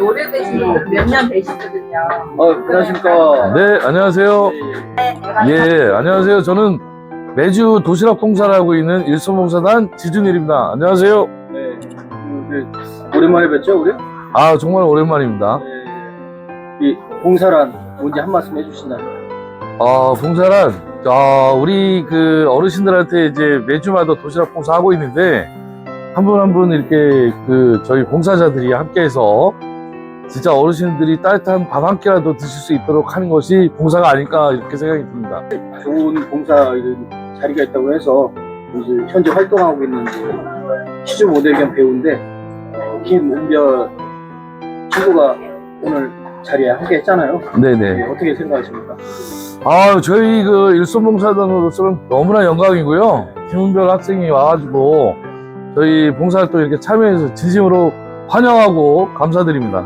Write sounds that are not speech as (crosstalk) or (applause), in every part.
오래되신 분들 몇년 되시거든요. 어, 안녕하십니까. 네, 안녕하세요. 예, 안녕하세요. 저는 매주 도시락 봉사를 하고 있는 일손봉사단 지준일입니다. 안녕하세요. 네. 음, 네. 오랜만에 뵙죠, 우리? 아, 정말 오랜만입니다. 네. 이 봉사란 뭔지 한 말씀 해주시나요? 아, 봉사란, 아, 우리 그 어르신들한테 이제 매주마다 도시락 봉사하고 있는데, 한 분 한 분 이렇게 그 저희 봉사자들이 함께해서 진짜 어르신들이 따뜻한 밥 한 끼라도 드실 수 있도록 하는 것이 봉사가 아닐까 이렇게 생각이 듭니다. 좋은 봉사 자리가 있다고 해서 이제 현재 활동하고 있는 그 시주 모델 겸 배우인데 어, 김은별 친구가 오늘 자리에 함께 했잖아요. 네네. 네, 어떻게 생각하십니까? 아, 저희 그 일손봉사단으로서는 너무나 영광이고요. 김은별 학생이 와가지고 저희 봉사활동 이렇게 참여해서 진심으로 환영하고 감사드립니다.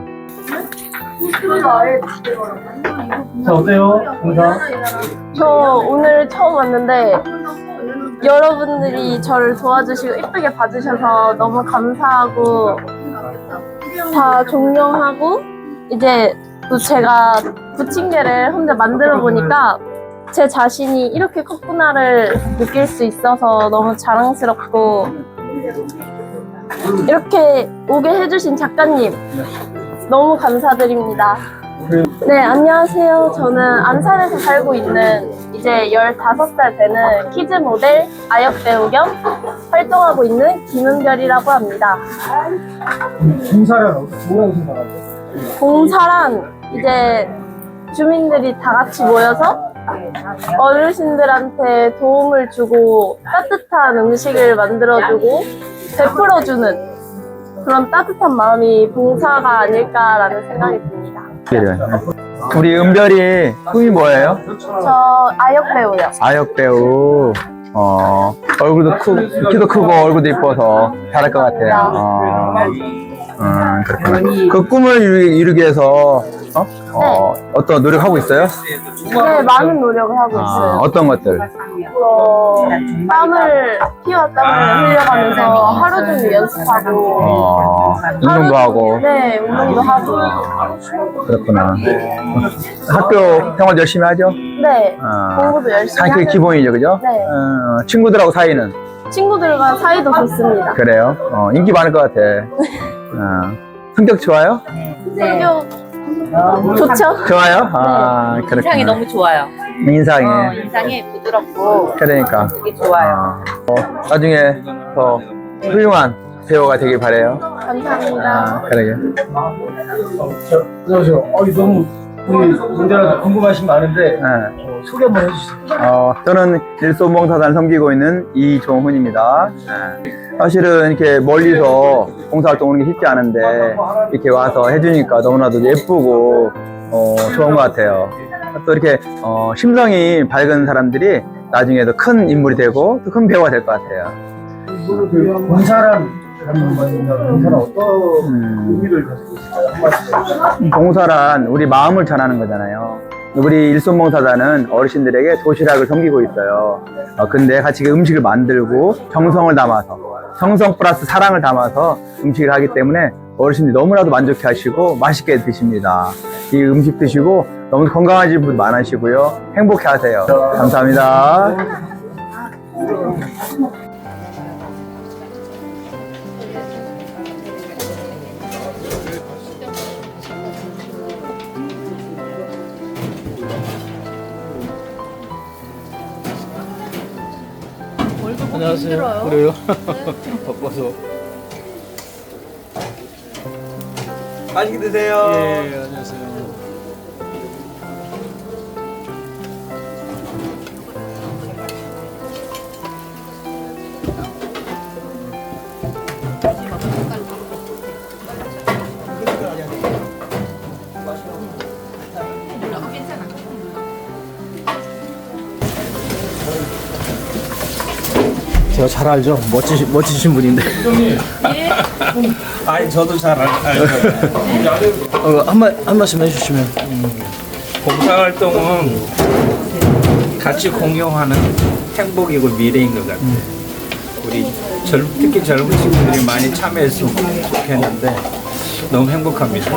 자, 어때요? 봉사? 저 오늘 처음 왔는데 여러분들이 저를 도와주시고 이쁘게 봐주셔서 너무 감사하고 다 존경하고 이제 또 제가 부침개를 혼자 만들어 보니까 제 자신이 이렇게 컸구나를 느낄 수 있어서 너무 자랑스럽고 이렇게 오게 해주신 작가님 너무 감사드립니다. 네, 안녕하세요. 저는 안산에서 살고 있는 이제 15살 되는 키즈 모델 아역 배우 겸 활동하고 있는 김은별이라고 합니다. 봉사란 뭐라고 생각하세요? 봉사란 이제 주민들이 다 같이 모여서 어르신들한테 도움을 주고 따뜻한 음식을 만들어주고 베풀어주는 그런 따뜻한 마음이 봉사가 아닐까라는 생각이 듭니다. 우리 은별이 꿈이 뭐예요? 저 아역 배우요. 아역 배우. 어, 얼굴도 크, 키도 크고 얼굴도 이뻐서 잘할 것 같아요. 어, 음, 그렇구나. 그 꿈을 이루기, 이루기 위해서, 어? 어, 어떤 노력하고 있어요? 네, 많은 노력을 하고 아, 있어요. 어떤 것들? 어, 땀을, 피와 땀을 흘려가면서 하루 종일 연습하고, 어, 하루 운동도 하고. 네, 운동도 하고, 그렇구나. 학교 생활 열심히 하죠? 네, 어, 공부도 열심히 아, 그게 기본이죠, 그죠? 네, 어, 친구들하고 사이는? 친구들과 사이도 좋습니다. 그래요? 어, 인기 많을 것 같아. (laughs) 어, 성격 좋아요? 성격 좋죠? 좋아요? 아, 그렇구나. 인상이 너무 좋아요. 인상이. 어, 인상이 부드럽고 그러니까. 되게 좋아요. 어, 나중에 더 훌륭한 배우가 되길 바래요. 감사합니다. 아, 그러게. 안녕하세요. 어, 너무 우리 문제라도 궁금하신 거 많은데 네. 어, 소개 한번 해주세요. 어, 저는 일손봉사단을 섬기고 있는 이종훈입니다. 네. 사실은 이렇게 멀리서 봉사활동 오는 게 쉽지 않은데 이렇게 와서 해주니까 너무나도 예쁘고 어, 좋은 것 같아요. 또 이렇게 어, 심성이 밝은 사람들이 나중에도 큰 인물이 되고 또 큰 배우가 될 것 같아요. 하는 말입니다. 봉사란 어떤 음. 봉사란 우리 마음을 전하는 거잖아요. 우리 일손봉사단은 어르신들에게 도시락을 섬기고 있어요. 어, 근데 같이 그 음식을 만들고 정성을 담아서 정성 플러스 사랑을 담아서 음식을 하기 때문에 어르신들이 너무나도 만족해 하시고 맛있게 드십니다. 이 음식 드시고 너무 건강하신 분 많으시고요. 행복해 하세요. 감사합니다. 안녕하세요. 그래요? (laughs) 바빠서. 맛있게 드세요. 예, 안녕하세요. 제가 잘 알죠. 멋지신 멋지신 분인데. 아니 저도 잘 알- 알죠. 어, 한 말 한 말씀 해주시면. 봉사활동은 같이 공유하는 행복이고 미래인 것 같아요. 우리 젊, 특히 젊은 친구들이 많이 참여했으면 좋겠는데 너무 행복합니다.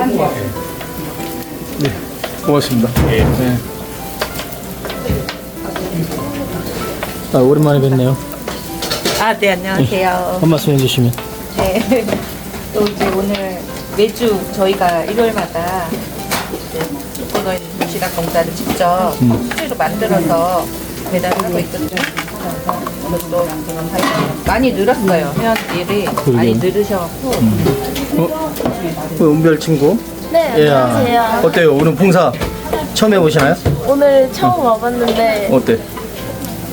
고맙습니다. 네. 아, 오랜만에 뵙네요. 아, 네, 안녕하세요. 한 말씀 해주시면. 네. 또 이제 오늘 매주 저희가 일요일마다 있는 도시락 공사를 직접 수제로 만들어서 배달을 하고 있거든요. 그래서 한- 많이 늘었어요. 회원들이 많이 늘으셔갖고 그 은별 친구. 네, 예. 안녕하세요. 어때요? 오늘 봉사 처음 해보시나요? 오늘 처음 와봤는데 어때?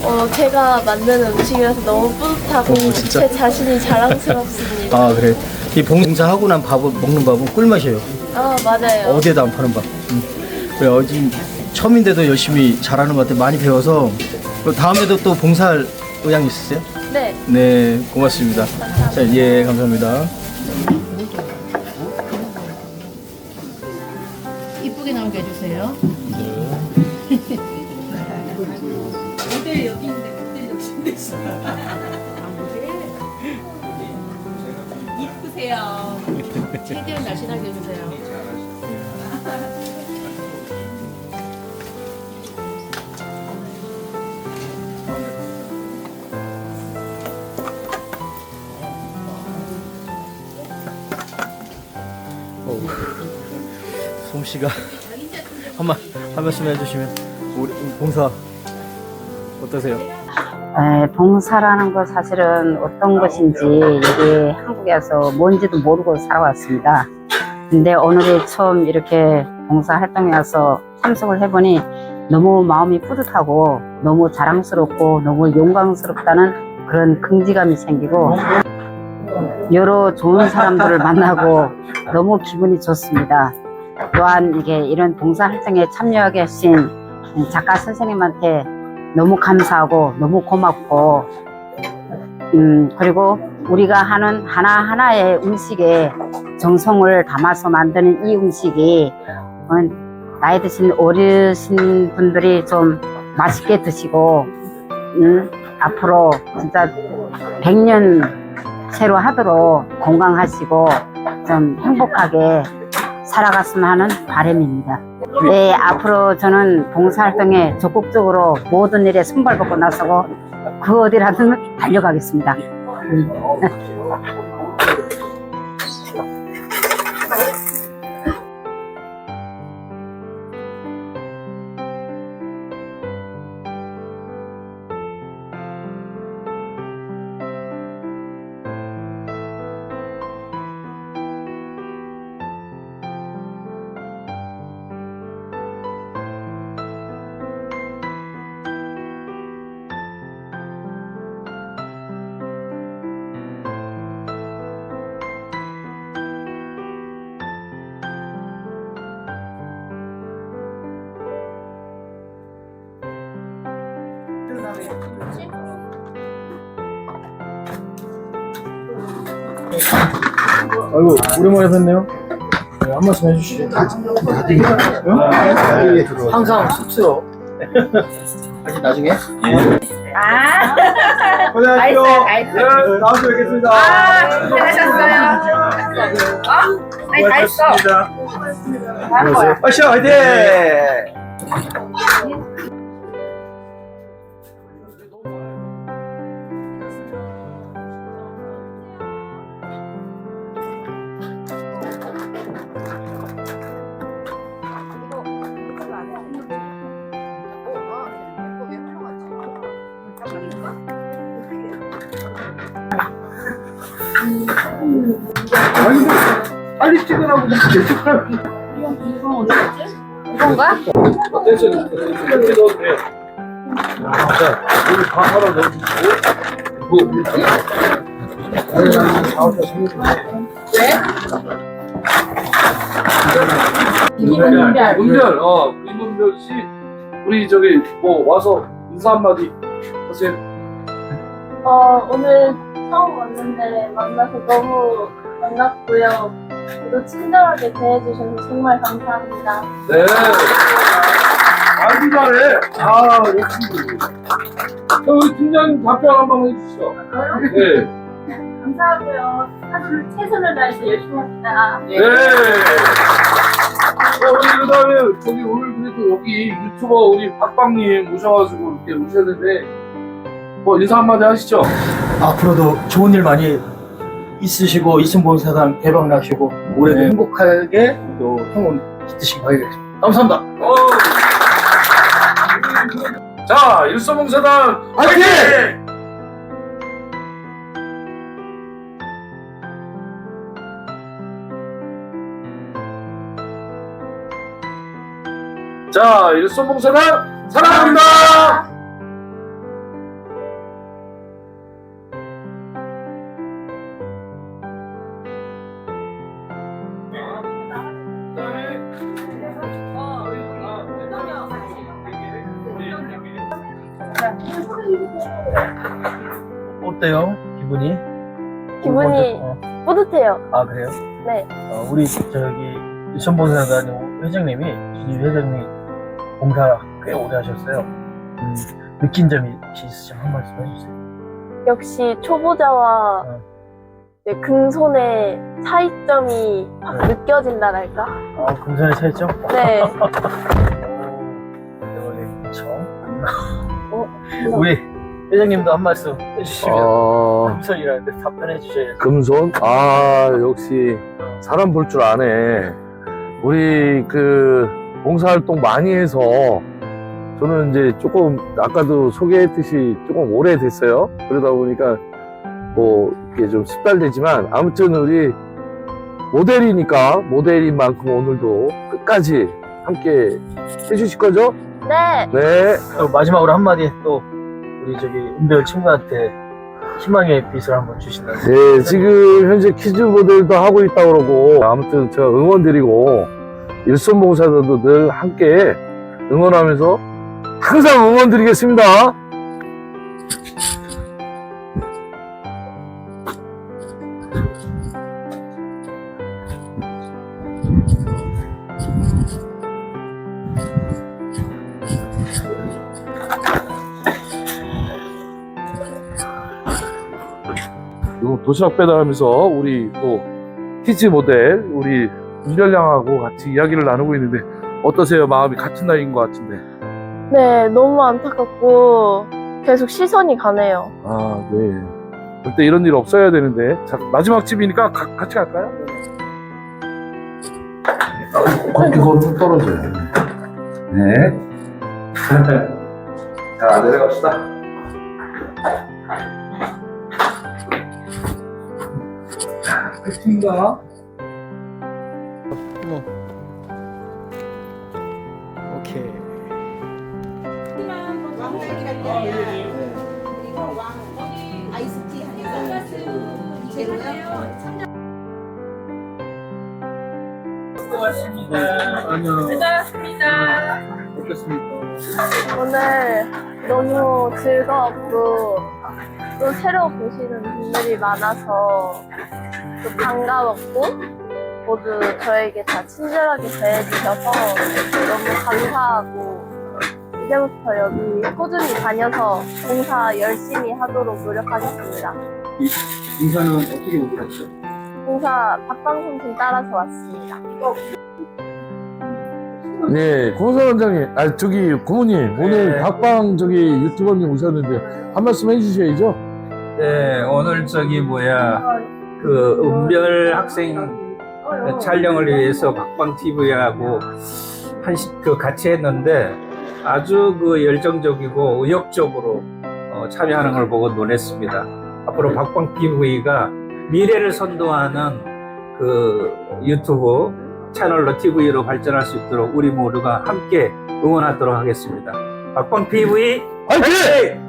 어, 제가 만드는 음식이라서 너무 뿌듯하고 어, 진짜? 제 자신이 자랑스럽습니다. 아, 그래. 이 봉사하고 난 밥을 먹는 밥은 꿀맛이에요. 아, 맞아요. 어디에도 안 파는 밥. 음. 그래, 어, 지금 처음인데도 열심히 잘하는 것 같아. 많이 배워서 그 다음에도 또 봉사할 의향 있으세요? 네. 네, 고맙습니다. 자, 예, 감사합니다. 이쁘세요. 최대한 날씬하게 해주세요. 솜씨가 한, 말, 한 말씀 해주시면. 우리 봉사 어떠세요? 에, 봉사라는 거 사실은 어떤 것인지 여기 한국에서 뭔지도 모르고 살아왔습니다. 근데 오늘이 처음 이렇게 봉사 활동에 와서 참석을 해보니 너무 마음이 뿌듯하고 너무 자랑스럽고 너무 영광스럽다는 그런 긍지감이 생기고 여러 좋은 사람들을 만나고 너무 기분이 좋습니다. 또한 이게 이런 봉사 활동에 참여하게 하신 작가 선생님한테 너무 감사하고 너무 고맙고 음 그리고 우리가 하는 하나하나의 음식에 정성을 담아서 만드는 이 음식이 어, 나이 드신 어르신 분들이 좀 맛있게 드시고 음, 앞으로 진짜 100년 새로 하도록 건강하시고 좀 행복하게 살아갔으면 하는 바람입니다. 네, 앞으로 저는 봉사활동에 적극적으로 모든 일에 손발벗고 나서고 그 어디라든 (laughs) 달려가겠습니다. 아이고, 오랜만에 뵙네요. 네, 한 말씀 해주시죠. 항상 쑥스러워. 다시 나중에. 고생하십시오. 네, 다음 주에 뵙겠습니다. 잘하셨어요. 아니, 다 했어. 아시아 화이팅! 빨리 찍으라고 계속 이건가? 됐어요. 이렇게 넣어도 돼요. 자, 여기 다 하나 넣어주시고. 뭐, 김문별. 문별, 어, 김문별 씨, 우리 저기 뭐 와서 인사 한마디 하세요. 어, 오늘 처음 왔는데 만나서 너무 반갑고요. 그리고 친절하게 대해주셔서 정말 감사합니다. 네. 아주 잘해. 아, 역시. 자, 우리 팀장님 답변 한번 해주시죠. 네. (laughs) 감사하고요. 하루 최선을 다해서 열심히 합니다. 네. 자, 우리 그 다음에 저기 오늘 그래도 여기 유튜버 우리 박방님 오셔가지고 이렇게 오셨는데 뭐 인사 한마디 하시죠. 앞으로도 좋은 일 많이 있으시고 이순봉사단 대박 나시고 올해도 네. 행복하게 또 행운 깃드시기 바라겠습니다. 감사합니다. 어. 자, 일소봉사단 화이팅! 자, 일소봉사단 사랑합니다. 어때요? 기분이? 기분이 어, 뿌듯해요. 아 그래요? 네. 어, 우리 저기 일선봉사단 회장님이 진희 회장님 봉사 꽤 오래 하셨어요. 음, 느낀 점이 혹시 있으시면 한 말씀 해주세요. 역시 초보자와 어. 이제 금손의 차이점이 확 네. 느껴진다랄까? 아, 금손의 차이점? 네. 오, (laughs) 네, 그렇죠. 어, 우리 회장님도 한 말씀 해주시면 어, 금손이라는데 답변해 주셔야죠. 금손? 아, 역시 사람 볼 줄 아네. 우리 그 봉사활동 많이 해서 저는 이제 조금 아까도 소개했듯이 조금 오래됐어요. 그러다 보니까 뭐 이게 좀 숙달되지만 아무튼 우리 모델이니까 모델인 만큼 오늘도 끝까지 함께 해주실 거죠? 네. 네. 또 마지막으로 한마디 또 우리 저기 은별 친구한테 희망의 빛을 한번 주신다면. 네, 지금 현재 퀴즈 모델도 하고 있다 그러고 아무튼 제가 응원드리고 일손봉사자도 늘 함께 응원하면서 항상 응원드리겠습니다. 도시락 배달하면서 우리 또 퀴즈 모델 우리 윤열량하고 같이 이야기를 나누고 있는데 어떠세요? 마음이 같은 나이인 것 같은데. 네, 너무 안타깝고 계속 시선이 가네요. 아, 네. 절대 이런 일 없어야 되는데. 자, 마지막 집이니까 가- 같이 갈까요? 어, 이거 좀 떨어져요. 네. (laughs) 자, 내려갑시다. 파이팅입니다. 오케이. 오늘 너무 즐거웠고 또 새로 보시는 분들이 많아서 또 반가웠고 모두 저에게 다 친절하게 대해주셔서 너무 감사하고 이제부터 여기 꾸준히 다녀서 봉사 열심히 하도록 노력하겠습니다. 인사는 어떻게 오셨어요? 봉사 박방송팀 따라서 왔습니다. 네, 고문사 원장님, 아 저기 고모님 오늘 네. 박방 저기 유튜버님 오셨는데 한 말씀 해주셔야죠. 네, 오늘 저기 뭐야 그 은별 학생 촬영을 위해서 박방 TV하고 한그 같이 했는데 아주 그 열정적이고 의욕적으로 어, 참여하는 걸 보고 놀랐습니다. 앞으로 박방 TV가 미래를 선도하는 그 유튜브 채널로 TV로 발전할 수 있도록 우리 모두가 함께 응원하도록 하겠습니다. 박방 TV 화이팅!